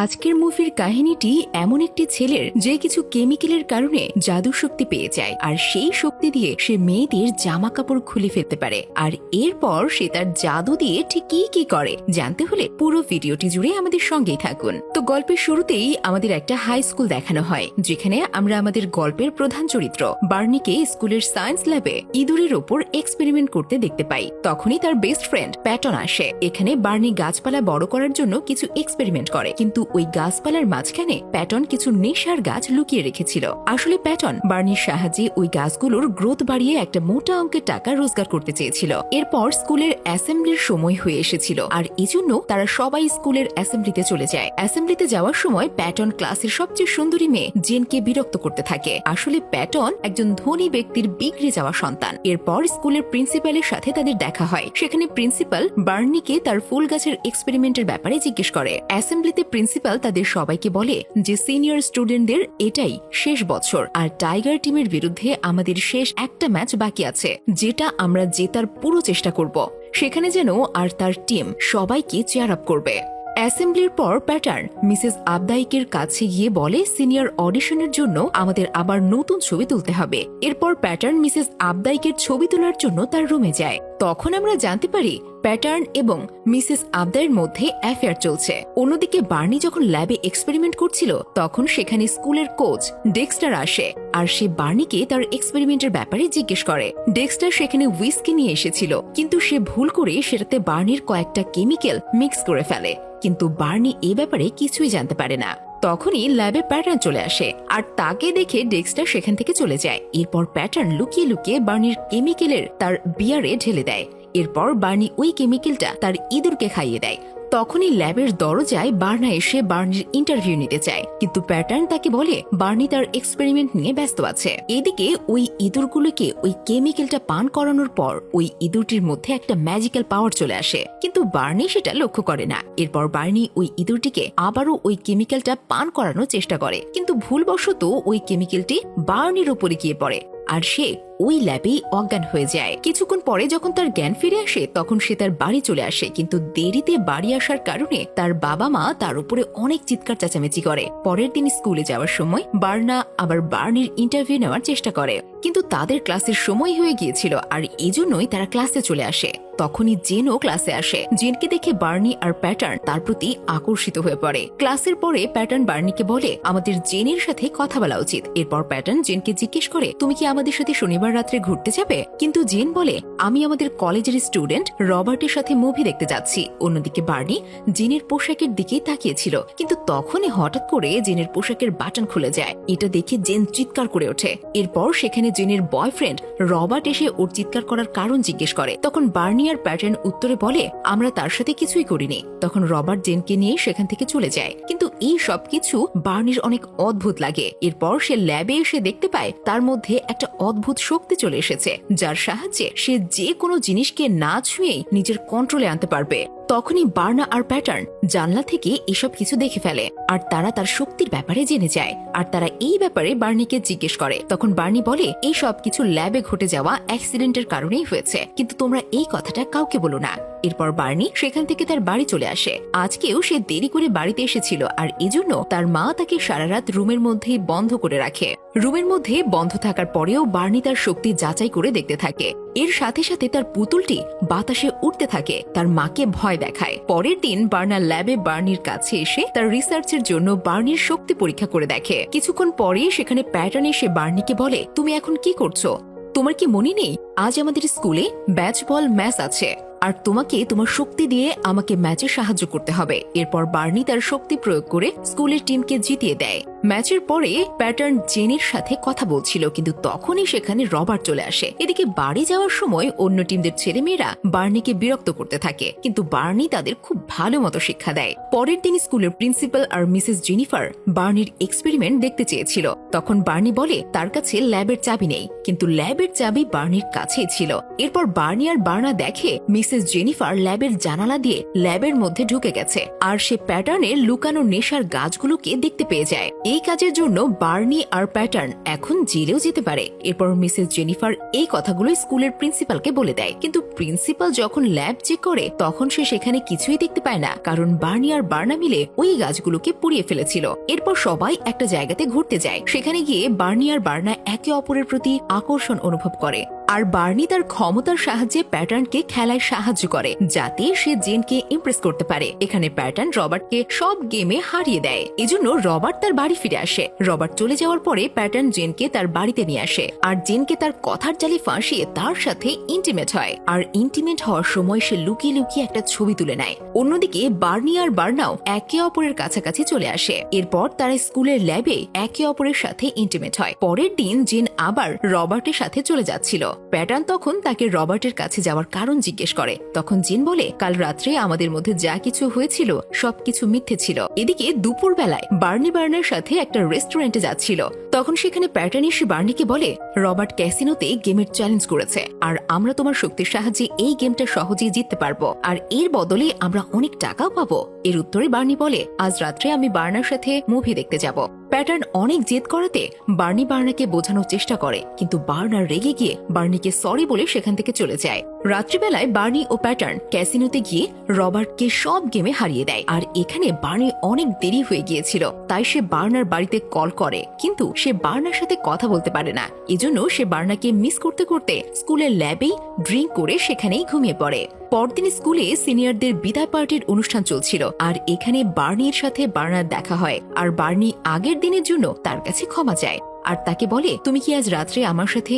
আজকের মুভির কাহিনীটি এমন একটি ছেলের যে কিছু কেমিক্যালের কারণে জাদু শক্তি পেয়ে যায়, আর সেই শক্তি দিয়ে সে মেয়েদের জামা কাপড় খুলে ফেলতে পারে। আর এরপর সে তার জাদু দিয়ে ঠিক কি কি করে, জানতে হলে পুরো ভিডিওটি জুড়ে আমাদের সঙ্গেই থাকুন। তো গল্পের শুরুতেই আমাদের একটা হাই স্কুল দেখানো হয়, যেখানে আমরা আমাদের গল্পের প্রধান চরিত্র, বার্নিকে স্কুলের সায়েন্স ল্যাবে ইঁদুরের ওপর এক্সপেরিমেন্ট করতে দেখতে পাই। তখনই তার বেস্ট ফ্রেন্ড প্যাটন আসে। এখানে বার্নি গাছপালা বড় করার জন্য কিছু এক্সপেরিমেন্ট করে, কিন্তু ওই গাছপালার মাঝখানে প্যাটন কিছু নেশার গাছ লুকিয়ে রেখেছিল। আসলে প্যাটন বার্নির সাহায্যে ওই গাছগুলোর গ্রোথ বাড়িয়ে একটা মোটা অঙ্কের টাকা রোজগার করতে চেয়েছিল। এরপর স্কুলের অ্যাসেম্বলির সময় হয়ে এসেছিল আর এজন্য তারা সবাই স্কুলের অ্যাসেম্বলিতে চলে যায়। অ্যাসেম্বলিতে যাওয়ার সময় প্যাটন ক্লাসের সবচেয়ে সুন্দরী মেয়ে জেনকে বিরক্ত করতে থাকে। আসলে প্যাটন একজন ধনী ব্যক্তির বিগড়ে যাওয়া সন্তান। এরপর স্কুলের প্রিন্সিপালের সাথে তাদের দেখা হয়। সেখানে প্রিন্সিপাল বার্নিকে তার ফুল গাছের এক্সপেরিমেন্টের ব্যাপারে জিজ্ঞেস করে। অ্যাসেম্বলিতে প্রিন্সিপাল তাদের সবাইকে বলে যে সিনিয়র স্টুডেন্টদের এটাই শেষ বছর। আর টাইগার টিমের বিরুদ্ধে আমাদের শেষ একটা ম্যাচ বাকি আছে, যেটা আমরা জেতার পুরো চেষ্টা করব। সেখানে যেন আর তার টিম সবাইকে চেয়ার আপ করবে। অ্যাসেম্বলির পর প্যাটার্ন মিসেস আবদাইকের কাছে গিয়ে বলে, সিনিয়র অডিশনের জন্য আমাদের আবার নতুন ছবি তুলতে হবে। এরপর প্যাটার্ন মিসেস আবদাইকের ছবি তোলার জন্য তার রুমে যায়। তখন আমরা জানতে পারি প্যাটার্ন এবং মিসেস আবদাইয়ের মধ্যে অ্যাফেয়ার চলছে। অন্যদিকে বার্নি যখন ল্যাবে এক্সপেরিমেন্ট করছিল, তখন সেখানে স্কুলের কোচ ডেক্সটার আসে আর সে বার্নিকে তার এক্সপেরিমেন্টের ব্যাপারে জিজ্ঞেস করে। ডেক্সটার সেখানে উইস্কি নিয়ে এসেছিল, কিন্তু সে ভুল করে সেটাতে বার্নির কয়েকটা কেমিক্যাল মিক্স করে ফেলে। কিন্তু বার্নি এ ব্যাপারে কিছুই জানতে পারে না। তখনই ল্যাবে প্যাটার্ন চলে আসে, আর তাকে দেখে ডেক্সটা সেখান থেকে চলে যায়। এরপর প্যাটার্ন লুকিয়ে লুকিয়ে বার্নির কেমিক্যালের তার বিয়ারে ঢেলে দেয়। এরপর বার্নি ওই কেমিক্যালটা তার ইঁদুরকে খাইয়ে দেয়। তখনই ল্যাবের দরজায় বার্না এসে বার্নির ইন্টারভিউ নিতে চায়। কিন্তু প্যাটার্ন তাকে বলে, বার্নি তার এক্সপেরিমেন্ট নিয়ে ব্যস্ত আছে। এদিকে ওই ইঁদুরগুলোকে ওই কেমিক্যালটা পান করানোর পর ওই ইঁদুরটির মধ্যে একটা ম্যাজিক্যাল পাওয়ার চলে আসে। কিন্তু বার্নি সেটা লক্ষ্য করে না। এরপর বার্নি ওই ইঁদুরটিকে আবারও ওই কেমিক্যালটা পান করানোর চেষ্টা করে। কিন্তু ভুলবশত ওই কেমিক্যালটি বার্নির উপরে গিয়ে পড়ে। আর সে ওই ল্যাবেই অজ্ঞান হয়ে যায়। কিছুক্ষণ পরে যখন তার জ্ঞান ফিরে আসে, তখন সে তার বাড়ি চলে আসে। কিন্তু দেরিতে বাড়ি আসার কারণে তার বাবা মা তার উপরে অনেক চিৎকার, চেঁচামেচি করে। পরের দিন স্কুলে যাওয়ার সময় বার্না আবার বার্নির ইন্টারভিউ নেওয়ার চেষ্টা করে। কিন্তু তাদের ক্লাসের সময় হয়ে গিয়েছিল আর এজন্যই তারা ক্লাসে চলে আসে। তখনই জেনও ক্লাসে আসে। জেনকে দেখে বার্নি আর প্যাটার্ন তার প্রতি আকর্ষিত হয়ে পড়ে। ক্লাসের পরে প্যাটার্ন বার্নিকে বলে, আমাদের জেনের সাথে কথা বলা উচিত। এরপর প্যাটার্ন জেনকে জিজ্ঞেস করে, তুমি কি আমাদের সাথে শনিবার রাত্রে ঘুরতে যাবে? কিন্তু জেন বলে, আমি আমাদের কলেজের স্টুডেন্ট রবার্টের সাথে মুভি দেখতে যাচ্ছি। অন্যদিকে বার্নি জেনের পোশাকের দিকেই তাকিয়েছিল। কিন্তু তখনই হঠাৎ করে জেনের পোশাকের বাটন খুলে যায়। এটা দেখে জেন চিৎকার করে ওঠে। এরপর সেখানে জেনের বয়ফ্রেন্ড রবার্ট এসে ওর চিৎকার করার কারণ জিজ্ঞেস করে। তখন বার্নি আর প্যাটার্ন উত্তরে বলে, আমরা তার সাথে কিছুই করিনি। তখন রবার্ট জেনকে নিয়ে সেখান থেকে চলে যায়। কিন্তু এই সবকিছু বার্নির অনেক অদ্ভুত লাগে। এরপর সে ল্যাবে এসে দেখতে পায়, তার মধ্যে একটা অদ্ভুত শক্তি চলে এসেছে, যার সাহায্যে সে যে কোনো জিনিসকে না ছুঁয়েই নিজের কন্ট্রোলে আনতে পারবে। তখনই বার্না আর প্যাটার্ন জানলা থেকে এসব কিছু দেখে ফেলে। আর তারা তার শক্তির ব্যাপারে জেনে যায়। আর তারা এই ব্যাপারে বার্নিকে জিজ্ঞেস করে। তখন বার্নি বলে, এই সব কিছু ল্যাবে ঘটে যাওয়া অ্যাক্সিডেন্টের কারণেই হয়েছে। কিন্তু তোমরা এই কথাটা কাউকে বলো না। এরপর বার্নি সেখান থেকে তার বাড়ি চলে আসে। আজকেও সে দেরি করে বাড়িতে এসেছিল। আর এজন্য তার মা তাকে সারা রাত রুমের মধ্যেই বন্ধ করে রাখে। রুমের মধ্যে বন্ধ থাকার পরেও বার্নি তার শক্তি যাচাই করে দেখতে থাকে। এর সাথে সাথে তার পুতুলটি বাতাসে উঠতে থাকে, তার মাকে ভয় দেখায়। পরের দিন বার্নার ল্যাবে বার্নির কাছে এসে তার রিসার্চের জন্য বার্নির শক্তি পরীক্ষা করে দেখে। কিছুক্ষণ পরে সেখানে প্যাটার্ন এসে বার্নিকে বলে, তুমি এখন কি করছ? তোমার কি মনে নেই? আজ আমাদের স্কুলে ব্যাচ বল ম্যাচ আছে। আর তোমাকে তোমার শক্তি দিয়ে আমাকে ম্যাচে সাহায্য করতে হবে। এরপর বার্নি তার শক্তি প্রয়োগ করে স্কুলের টিমকে জিতিয়ে দেয়। ম্যাচের পরে প্যাটার্ন জেনের সাথে কথা বলছিল, কিন্তু তখনই সেখানে রবার্ট চলে আসে। এদিকে বাড়ি যাওয়ার সময় অন্য টিমদের ছেলেমেয়েরা বার্নিকে বিরক্ত করতে থাকে, কিন্তু বার্নি তাদের খুব ভালো মতো শিক্ষা দেয়। পরের দিন স্কুলের প্রিন্সিপাল আর মিসেস জেনিফার বার্নির এক্সপেরিমেন্ট দেখতে চেয়েছিল। তখন বার্নি বলে, তার কাছে ল্যাবের চাবি নেই। কিন্তু ল্যাবের চাবি বার্নির কাছেই ছিল। এরপর বার্নি আর বার্না দেখে মিসেস জেনিফার ল্যাবের জানালা দিয়ে ল্যাবের মধ্যে ঢুকে গেছে, আর সে প্যাটার্নের লুকানো নেশার গাছগুলোকে দেখতে পেয়ে যায়। এই কাজের জন্য বার্নি আর প্যাটার্ন এখন জেলেও যেতে পারে। এরপর মিসেস জেনিফার এই কথাগুলো স্কুলের প্রিন্সিপালকে বলে দেয়। কিন্তু প্রিন্সিপাল যখন ল্যাব চেক করে, তখন সে সেখানে কিছুই দেখতে পায় না। কারণ বার্নি আর বার্না মিলে ওই গাছগুলোকে পুড়িয়ে ফেলেছিল। এরপর সবাই একটা জায়গাতে ঘুরতে যায়। সেখানে গিয়ে বার্নি আর বার্না একে অপরের প্রতি আকর্ষণ অনুভব করে। আর বার্নি তার ক্ষমতার সাহায্যে প্যাটার্নকে খেলায় সাহায্য করে, যাতে সে জেনকে ইমপ্রেস করতে পারে। এখানে প্যাটার্ন রবার্টকে সব গেমে হারিয়ে দেয়। এজন্য রবার্ট তার বাড়ি ফিরে আসে। রবার্ট চলে যাওয়ার পরে প্যাটার্ন জেনকে তার বাড়িতে নিয়ে আসে। আর জেনকে তার কথার জালে ফাঁসিয়ে তার সাথে ইন্টিমেট হয়। আর ইন্টিমেট হওয়ার সময় সে লুকিয়ে লুকিয়ে একটা ছবি তুলে নেয়। অন্যদিকে বার্নি আর বার্নাও একে অপরের কাছাকাছি চলে আসে। এরপর তারা স্কুলের ল্যাবে একে অপরের সাথে ইন্টিমেট হয়। পরের দিন জেন আবার রবার্টের সাথে চলে যাচ্ছিল। প্যাটার্ন তখন তাকে রবার্টের কাছে যাওয়ার কারণ জিজ্ঞেস করে। তখন জিন বলে, কাল রাত্রে আমাদের মধ্যে যা কিছু হয়েছিল, সবকিছু মিথ্যে ছিল। এদিকে দুপুর বেলায় বার্নি বার্নার সাথে একটা রেস্টুরেন্টে যাচ্ছিল। তখন সেখানে প্যাটার্ন এসে বার্নিকে বলে, রবার্ট ক্যাসিনোতে গেমের চ্যালেঞ্জ করেছে, আর আমরা তোমার শক্তির সাহায্যে এই গেমটা সহজেই জিততে পারব। আর এর বদলে আমরা অনেক টাকাও পাবো। এর উত্তরে বার্নি বলে, আজ রাত্রে আমি বার্নার সাথে মুভি দেখতে যাব। প্যাটার্ন অনেক জেদ করাতে বার্নি বার্নাকে বোঝানোর চেষ্টা করে, কিন্তু বার্নার রেগে গিয়ে বার্নিকে সরি বলে সেখান থেকে চলে যায়। রাত্রিবেলায় বার্নি ও প্যাটার্ন ক্যাসিনোতে গিয়ে রবার্টকে সব গেমে হারিয়ে দেয়, আর এখানে বার্নি অনেক দেরি হয়ে গিয়েছিল, তাই সে বার্নার বাড়িতে কল করে, কিন্তু সে বার্নার সাথে কথা বলতে পারে না। এজন্য সে বার্নাকে মিস করতে করতে স্কুলের ল্যাবেই ড্রিঙ্ক করে সেখানেই ঘুমিয়ে পড়ে। পরদিন স্কুলে সিনিয়রদের বিদায় পার্টির অনুষ্ঠান চলছিল, আর এখানে বার্নির সাথে বার্নার দেখা হয়, আর বার্নি আগের দিনের জন্য তার কাছে ক্ষমা চায়। আর তাকে বলে, তুমি কি আজ রাত্রে আমার সাথে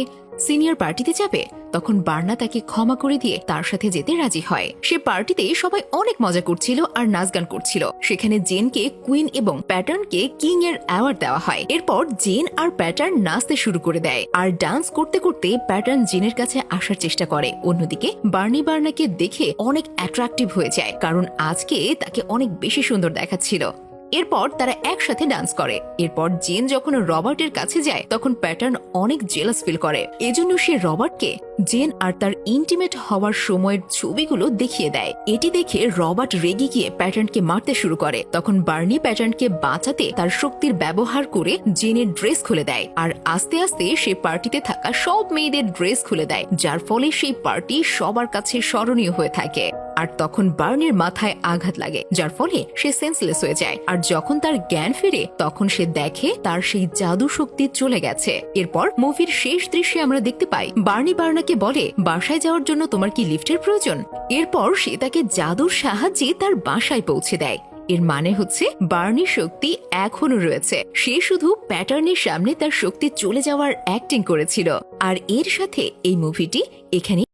সিনিয়র পার্টিতে যাবে, তখন বার্না তাকে ক্ষমা করে দিয়ে তার সাথে যেতে রাজি হয়। সে পার্টিতে সবাই অনেক মজা করছিল আর নাচ গান করছিল। সেখানে জেনকে, কুইন এবং প্যাটার্নকে কিং এর অ্যাওয়ার্ড দেওয়া হয়। এরপর জেন আর প্যাটার্ন নাচতে শুরু করে দেয় আর ডান্স করতে করতে প্যাটার্ন জেনের কাছে আসার চেষ্টা করে। অন্যদিকে বার্নি বার্নাকে দেখে অনেক অ্যাট্রাকটিভ হয়ে যায়, কারণ আজকে তাকে অনেক বেশি সুন্দর দেখাচ্ছিল। এরপর তারা একসাথে ডান্স করে। এরপর জেন যখন রবার্টের কাছে যায়, তখন প্যাটার্ন অনেক জেলাস ফিল করে। এজন্য সে রবার্টকে জেন আর তার ইন্টিমেট হওয়ার সময়ের ছবিগুলো দেখিয়ে দেয়। এটি দেখে রবার্ট রেগে গিয়ে প্যাটার্নকে মারতে শুরু করে। তখন বার্নি প্যাটার্নকে বাঁচাতে তার শক্তির ব্যবহার করে জেনের ড্রেস খুলে দেয়। আর আস্তে আস্তে সে পার্টিতে থাকা সব মেয়েদের ড্রেস খুলে দেয়। যার ফলে সেই পার্টি সবার কাছে স্মরণীয় হয়ে থাকে। আর তখন বার্নির মাথায় আঘাত লাগে, যার ফলে সে সেন্সলেস হয়ে যায়। আর যখন তার জ্ঞান ফিরে, তখন সে দেখে তার সেই জাদু শক্তি চলে গেছে। এরপর মুভির শেষ দৃশ্যে আমরা দেখতে পাই, বার্নি বার্নাকে বলে, বাসায় যাওয়ার জন্য তোমার কি লিফটের প্রয়োজন? এরপর সে তাকে জাদুর সাহায্যে তার বাসায় পৌঁছে দেয়। এর মানে হচ্ছে বার্নি শক্তি এখনও রয়েছে। সে শুধু প্যাটার্নের সামনে তার শক্তি চলে যাওয়ার অ্যাক্টিং করেছিল। আর এর সাথে এই মুভিটি এখানে